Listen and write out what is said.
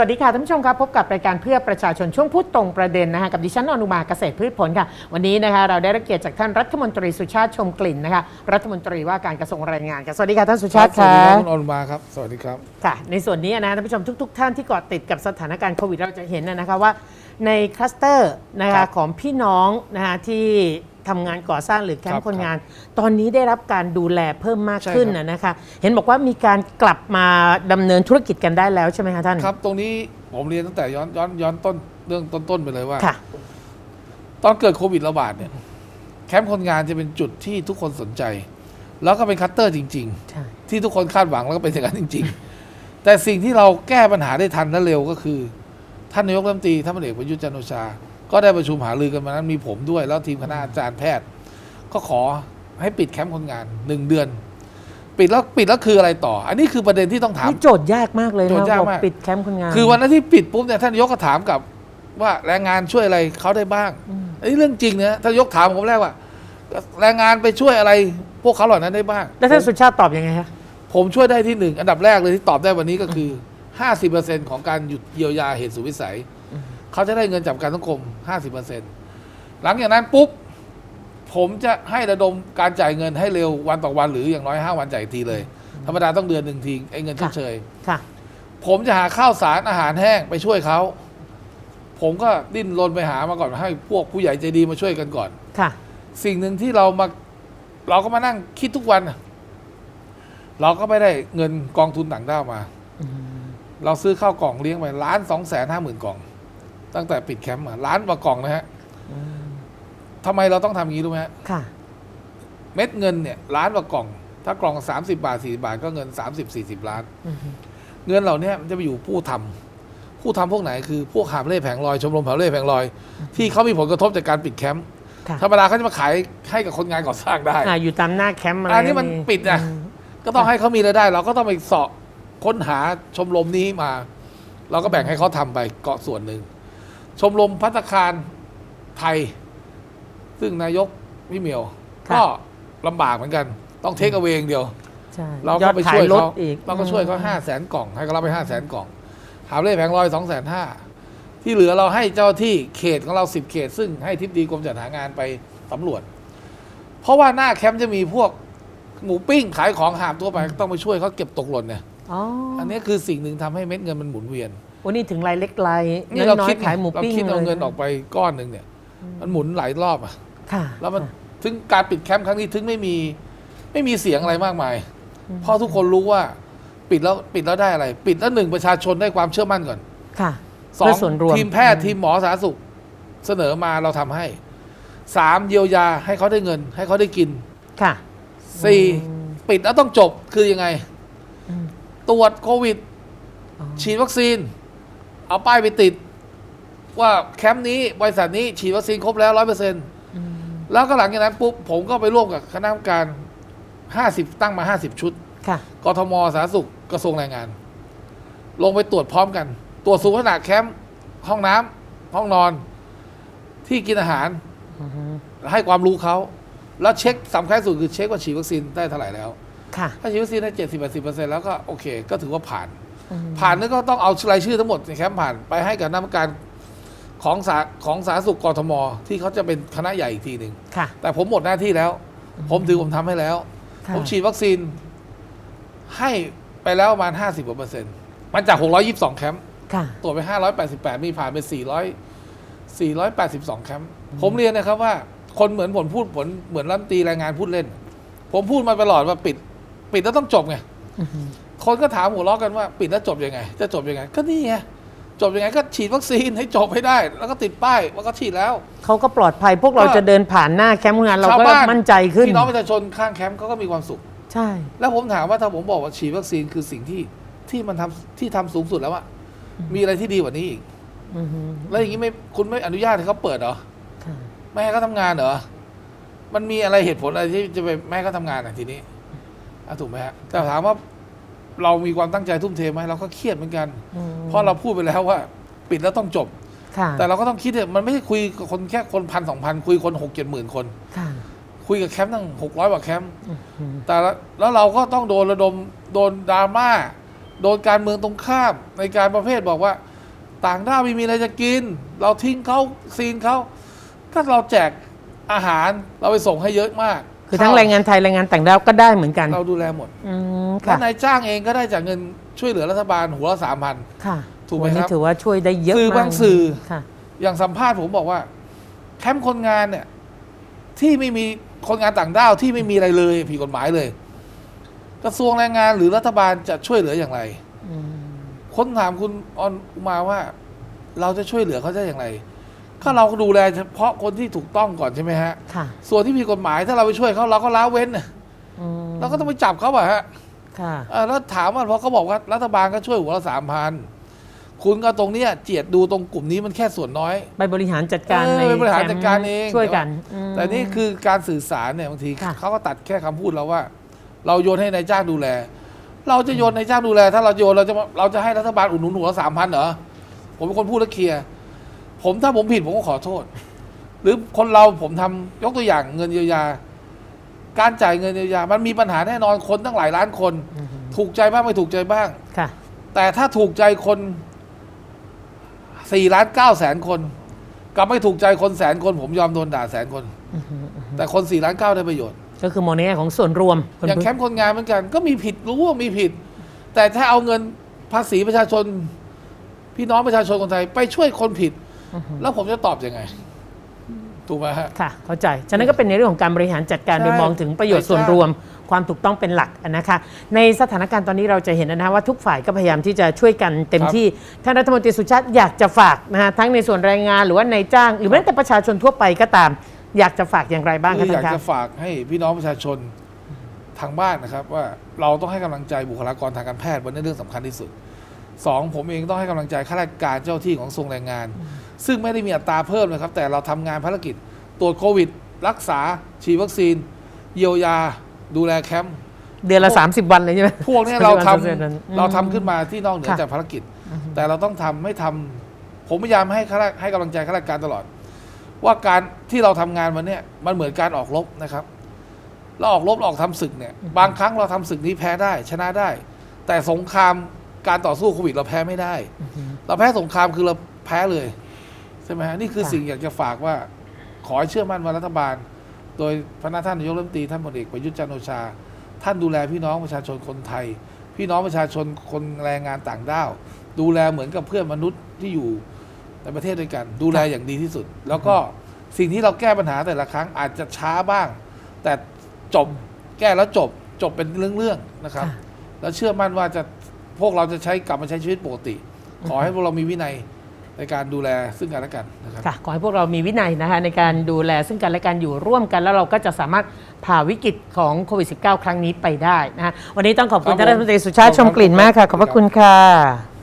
สวัสดีค่ะท่านผู้ชมครับพบกับรายการเพื่อประชาชนช่วงพูดตรงประเด็นนะคะกับดิฉันอนุมาเกษตรพืชผลค่ะ วันนี้นะคะเราได้รับเกียรติจากท่านรัฐมนตรีสุชาติชมกลิ่นนะคะรัฐมนตรีว่าการกระทรวงแรงงานค่ะสวัสดีค่ะท่านสุชาติสวัสค่ะดีครับคุณอนุมาครับสวัสดีครับค่ะในส่วนนี้นะท่านผู้ชมทุก ๆ ท่านที่เกาะติดกับสถานการณ์โควิดเราจะเห็นนะคะว่าในคลัสเตอร์นะครัคะบของพี่น้องนะคะที่ ทำงานก่อสร้างหรือแคมครัป์บคนงาน ตอนนี้ได้รับการดูแลเพิ่มมากใช่ขึ้นครับนะนะคะ เห็นบอกว่ามีการกลับมาดำเนินธุรกิจกันได้แล้วใช่ไหมคะท่านครับ ตรงนี้ผมเรียนตั้งแต่ย้อนย้อนย้อนต้นเรื่องต้นๆไปเลยว่า ค่ะ ตอนเกิดโควิดระบาดเนี่ยแคมป์คนงานจะเป็นจุดที่ทุกคนสนใจ แล้วก็เป็นคัตเตอร์จริง ใช่ ๆ ที่ทุกคนคาดหวังแล้วก็เป็นอย่างนั้นจริง ๆ แต่สิ่งที่เราแก้ปัญหาได้ทันและเร็วก็คือ ท่านนายกรัฐมนตรีท่านพลเอกประยุทธ์จันทร์โอชา ก็ได้ประชุมหารือกันมานั้นมีผมด้วย แล้วทีมคณะอาจารย์แพทย์ ก็ขอให้ปิดแคมป์คนงานหนึ่งเดือน ปิดแล้วปิดแล้วคืออะไรต่อ อันนี้คือประเด็นที่ต้องถาม นี่โจทย์ยากมากเลยนะโจทย์ยากบอกมากปิดแคมป์คนงานคือวันนั้นที่ปิดปุ๊บเนี่ยท่านนายกก็ถามกลับว่าแรงงานช่วยอะไรเขาได้บ้าง อืมอันนี้เรื่องจริงนะท่านนายกถามผมแรกว่า แรงงานไปช่วยอะไร พวกเขาเหล่านั้นได้บ้าง แล้วท่านสุชาติตอบยังไงคะผมช่วยได้ที่หนึ่งอันดับแรกเลยที่ตอบได้วันนี้ก็คือ 50%ของการหยุดเยียวยาเหตุสุดวิสัย เขาจะได้เงินจากประการสังคม 50%หลังจากนั้นปุ๊บ ผมจะให้ระดมการจ่ายเงินให้เร็ววันต่อวันหรืออย่างน้อย 5 วันจ่ายอีกทีเลย ธรรมดาต้องเดือนหนึ่งทีไอ้เงินชดเชยค่ะ ผมจะหาข้าวสารอาหารแห้งไปช่วยเขา ผมก็ดิ้นรนไปหามาก่อนให้พวกผู้ใหญ่ใจดีมาช่วยกันก่อนค่ะ สิ่งหนึ่งที่เรามาเราก็มานั่งคิดทุกวันน่ะเราก็ไม่ได้เงินกองทุนต่างด้าวมา เราซื้อข้าวกล่องเลี้ยงไปล้านสองแสนห้าหมื่นกล่อง ตั้งแต่ปิดแคมป์มาล้านกว่ากล่องนะฮะทำไมเราต้องทำอย่างนี้รู้ไหมฮะค่ะ เม็ดเงินเนี่ยล้านกว่ากล่อง ถ้ากล่องสามสิบาทสี่บาทก็เงินสามสิบสี่สิบล้าน อืมเงินเหล่านี้มันจะไปอยู่ผู้ทำผู้ทำพวกไหนคือพวกหามเล่แผงลอยชมรมหามเล่แผงลอย ที่เขามีผลกระทบจากการปิดแคมป์ค่ะธรรมดาเขาจะมาขายให้กับคนงานก่อสร้างได้ อ่าอยู่ตามหน้าแคมป์อะไรอันนี้มันปิดอะมก็ต้องให้เขามีรายได้ เราก็ต้องไปเสาะค้นหาชมรมนี้มา เราก็แบ่งให้เขาทำไปเกาะส่วนหนึ่ง ชมรมพัตตาคารไทย ซึ่งนายกพี่เหมียว ค่ะ ก็ลำบากเหมือนกัน ต้องเทคเอาเองเดียว ใช่เรายก็อดไปขาช่วยลดเขาอีกเราก็ช่วยเขาห้าแสนกล่อง ให้เขารับไปห้าแสนกล่อง หาเล่แผงลอยสองแสนห้าที่เหลือเราให้เจ้าที่เขตของเราสิบเขต ซึ่งให้ทิพดีกรมจัดหางานไปสำรวจ เพราะว่าหน้าแคมป์จะมีพวกหมูปิ้งขายของหามตัวไปต้องไปช่วยเขาเก็บตกหล่นเนี่ย อ๋ออันนี้คือสิ่งหนึ่งทำให้เม็ดเงินมันหมุนเวียน วันนี้ถึงรายเล็กรายนี่เราน้อยคิดๆขายหมูเราปิ้งคิดเอาลยเงินออกไปก้อนหนึ่งเนี่ย มันหมุนหลายรอบอะค่ะแล้วมันค่ะถึงการปิดแคมป์ครั้งนี้ถึงไม่มี ไม่มีเสียงอะไรมากมาย เพราะทุกคนรู้ว่า ปิดแล้วปิดแล้วได้อะไร ปิดแล้วหนึ่งประชาชนได้ความเชื่อมั่นก่อนค่ะสอเพื่องส่วนรวมทีมแพทย์ทีมหมอสาธารณสุข เสนอมาเราทำให้สามเยียวยาให้เขาได้เงิน ให้เขาได้กินค่ะ สี่อืม ปิดแล้วต้องจบคือยังไง อืมตรวจโควิด อ๋อฉีดวัคซีน เอาป้ายไปติด ว่าแคมป์นี้บริษัทนี้ฉีดวัคซีนครบแล้วร้อยเปอร์เซ็นต์อืมแล้วก็หลังจากนั้นปุ๊บผมก็ไปร่วมกับคณะกรรมการห้าสิบตั้งมาห้าสิบชุดค่ะกทมสาธารณสุขกระทรวงแรงงาน ลงไปตรวจพร้อมกัน ตรวจสุขขนาดแคมป์ห้องน้ำห้องนอน ที่กินอาหาร อือฮึให้ความรู้เขา แล้วเช็คสำคัญที่สุดคือเช็คว่าฉีดวัคซีนได้เท่าไหร่แล้ว ค่ะ ถ้าฉีดวัคซีนได้เจ็ดสิบแปดสิบเปอร์เซ็นต์แล้วก็โอเค ก็ถือว่าผ่านอืม ผ่านนั่นก็ต้องเอารายชื่อทั้งหมดในแคมป์ผ่านไปให้กับคณะกรรมการของสาของสาธารณสุขกทม ที่เขาจะเป็นคณะใหญ่อีกทีหนึ่งค่ะ แต่ผมหมดหน้าที่แล้ว ผมถือผมทำให้แล้ว ค่ะ ผมฉีดวัคซีน ให้ไปแล้วประมาณ 50กว่าเปอร์เซ็นต์มันจาก 622 แคมป์ค่ะ ตรวจไป 588 มีผ่านไป 400 482 แคมป์ผมเรียนนะครับว่า คนเหมือนผมพูดผลเหมือนรัฐมนตรีแรงงานพูดเล่น ผมพูดมาตลอดว่าปิด ปิดแล้วต้องจบไง อือฮึ คนก็ถามหัวเราะกันว่าปิดแล้วจบยังไง จะจบยังไง ก็นี่ไงจบยังไงก็ฉีดวัคซีนให้จบให้ได้ แล้วก็ติดป้ายว่าก็ฉีดแล้ว เขาก็ปลอดภัยพวกเราก็จะเดินผ่านหน้าแคมป์คนงานเราชาวก็บ้านมั่นใจขึ้นพี่น้องประชาชนข้างแคมป์เขาก็มีความสุข ใช่ แล้วผมถามว่าถ้าผมบอกว่าฉีดวัคซีนคือสิ่งที่ที่มันทำที่ทำสูงสุดแล้วอะมีอะไรที่ดีกว่านี้อีกอือฮึแล้วอย่างนี้ไม่คุณไม่อนุญาตให้เขาเปิดเหรอค่ะไม่ให้เขาทำงานเหรอมันมีอะไรเหตุผลอะไรที่จะไปไม่ให้เขาทำงานอะทีนี้อะถูกไหมฮะแต่ถามว่า เรามีความตั้งใจทุ่มเทไหมเราก็เครียดเหมือนกันอืมเพราะเราพูดไปแล้วว่าปิดแล้วต้องจบค่ะแต่เราก็ต้องคิดเนี่ยมันไม่ใช่คุยกับคนแค่คนพันสองพันคุยคนหกเจ็ดหมื่นคนค่ะคุยกับแคมป์ตั้งหกร้อยกว่าแคมป์อือฮึแต่ละแล้วเราก็ต้องโดนระดมโดนดราม่าโดนการเมืองตรงข้ามในการประเภทบอกว่า ต่างด้าวไม่มีอะไรจะกิน เราทิ้งเขาซีนเขาก็เราแจกอาหารเราไปส่งให้เยอะมาก คือทั้งแรงงานไทยแรงงานต่างด้าวก็ได้เหมือนกันเราดูแลหมดอืมแล้ค่ะวนายจ้างเองก็ได้จากเงินช่วยเหลือรัฐบาลหัวละสามพัน ค่ะถูกไหมวันนี้ครับถือว่าช่วยได้เยอะสื่อมากบางสื่อ ค่ะ อย่างสัมภาษณ์ผมบอกว่าแคมป์คนงานเนี่ย ที่ไม่มีคนงานต่างด้าวที่ไม่มีอะไรเลยผิดกฎหมายเลย กระทรวงแรงงานหรือรัฐบาลจะช่วยเหลืออย่างไร อืม คนถามคุณออนอุมาว่า เราจะช่วยเหลือเขาได้อย่างไร ก็เราก็ดูแลเฉพาะคนที่ถูกต้องก่อนใช่ไหมฮะ ค่ะส่วนที่ผิดกฎหมายถ้าเราไปช่วยเขาเราก็ละเว้นน่ะอืมเราก็ต้องไปจับเขาอะฮะค่ะ เออแล้วถามว่าพอเขาบอกว่ารัฐบาลก็ช่วยหัวละสามพันคุณก็ตรงเนี้ยเจียดดูตรงกลุ่มนี้มันแค่ส่วนน้อย ไปบริหารจัดการเออในไปบริหารจัดการแคมป์เอง ช่วยกันมแต่นี่คือการสื่อสารเนี่ยบางทีค่ะ เขาก็ตัดแค่คำพูดเราว่า เราโยนให้นายจ้างดูแล เราจะโยนนายจ้างดูแล ถ้าเราโยนเราจะเราจะให้รัฐบาลอุดหนุนหัวละสามพันเหรอผมเป็นคนพูดและเคลียร์ ผมถ้าผมผิดผมก็ขอโทษ หรือคนเราผมทำยกตัวอย่างเงินเยียวยา การจ่ายเงินเยียวยา มันมีปัญหาแน่นอนคนตั้งหลายล้านคนอืมถูกใจบ้างไม่ถูกใจบ้างค่ะ แต่ถ้าถูกใจคนสี่ล้านเก้าแสนคนกับไม่ถูกใจคนแสนคน ผมยอมโดนด่าแสนคนอือฮึอือฮึแต่คนสี่ล้านเก้าได้ประโยชน์ ก็คือมองในแง่ของส่วนรวมอย่างแคมป์คนงานเหมือนกัน ก็มีผิดรู้ว่ามีผิด แต่ถ้าเอาเงินภาษีประชาชน พี่น้องประชาชนคนไทยไปช่วยคนผิดอือฮึ แล้วผมจะตอบยังไงถูกไหมฮะค่ะ เข้าใจ ฉะนั้นก็เป็นในเรื่องของการบริหารจัดการใช่โดยมองถึงประโยชน์ส่วนรวม ความถูกต้องเป็นหลักนะคะ ในสถานการณ์ตอนนี้เราจะเห็นนะว่าทุกฝ่ายก็พยายามที่จะช่วยกันเต็มครับที่ท่านรัฐมนตรีสุชาติอยากจะฝากนะฮะทั้งในส่วนแรงงานหรือว่าในจ้าง หรือแม้แต่ประชาชนทั่วไปก็ตาม อยากจะฝากอย่างไรบ้างคืคะออท่ายากนคะจะฝากให้พี่น้องประชาชนทางบ้านนะครับ ว่าเราต้องให้กำลังใจบุคลากรทางการแพทย์วันนี้เรื่องสำคัญที่สุด สองผมเองต้องให้กำลังใจข้าราชการเจ้าที่ของทรงแรงงาน ซึ่งไม่ได้มีอัตราเพิ่มนะครับ แต่เราทำงานภารกิจ ตรวจโควิด รักษา ฉีดวัคซีน เยียวยา ดูแลแคมป์เดือนละ 30 วันเลยใช่ไหมพวกเนี้ยเราทำ30นั้นอืมเราทำขึ้นมาที่นอกเหนือค่ะจากภารกิจ แต่เราต้องทำไม่ทำผมพยายามให้ข้าราให้กำลังใจข้าราชการตลอด ว่าการที่เราทำงานวันเนี้ยมันเหมือนการออกรบนะครับเราออกรบเราออกทำศึกเนี่ย บางครั้งเราทำศึกนี้แพ้ได้ ชนะได้ แต่สงคราม การต่อสู้โควิดเราแพ้ไม่ได้ เราแพ้สงครามคือเราแพ้เลยใช่ไหมฮะนี่คือค่ะสิ่งอยากจะฝากว่า ขอให้เชื่อมั่นว่ารัฐบาล โดยพระนาท่านนายกรัฐมนตรีท่านพลเอกประยุทธ์จันทร์โอชา ท่านดูแลพี่น้องประชาชนคนไทย พี่น้องประชาชนคนแรงงานต่างด้าว ดูแลเหมือนกับเพื่อนมนุษย์ที่อยู่ในประเทศด้วยกัน ดูแลอย่างดีที่สุด แล้วก็สิ่งที่เราแก้ปัญหาแต่ละครั้งอาจจะช้าบ้าง แต่จบแก้แล้วจบจบเป็นเรื่องๆนะครับค่ะแล้วเชื่อมั่นว่าจะ พวกเราจะใช้กลับมาใช้ชีวิตปกติ ขอให้พวกเรามีวินัยในการดูแลซึ่งกันและกันนะครับค่ะขอให้พวกเรามีวินัยนะคะในการดูแลซึ่งกันและกันอยู่ร่วมกัน แล้วเราก็จะสามารถผ่าวิกฤตของโควิด -19 ครั้งนี้ไปได้นะคะวันนี้ต้องขอบคุณครับท่านรัฐมนตรีสุชาติผมชมกลิ่นมากค่ะ ขอบพระคุณค่ะ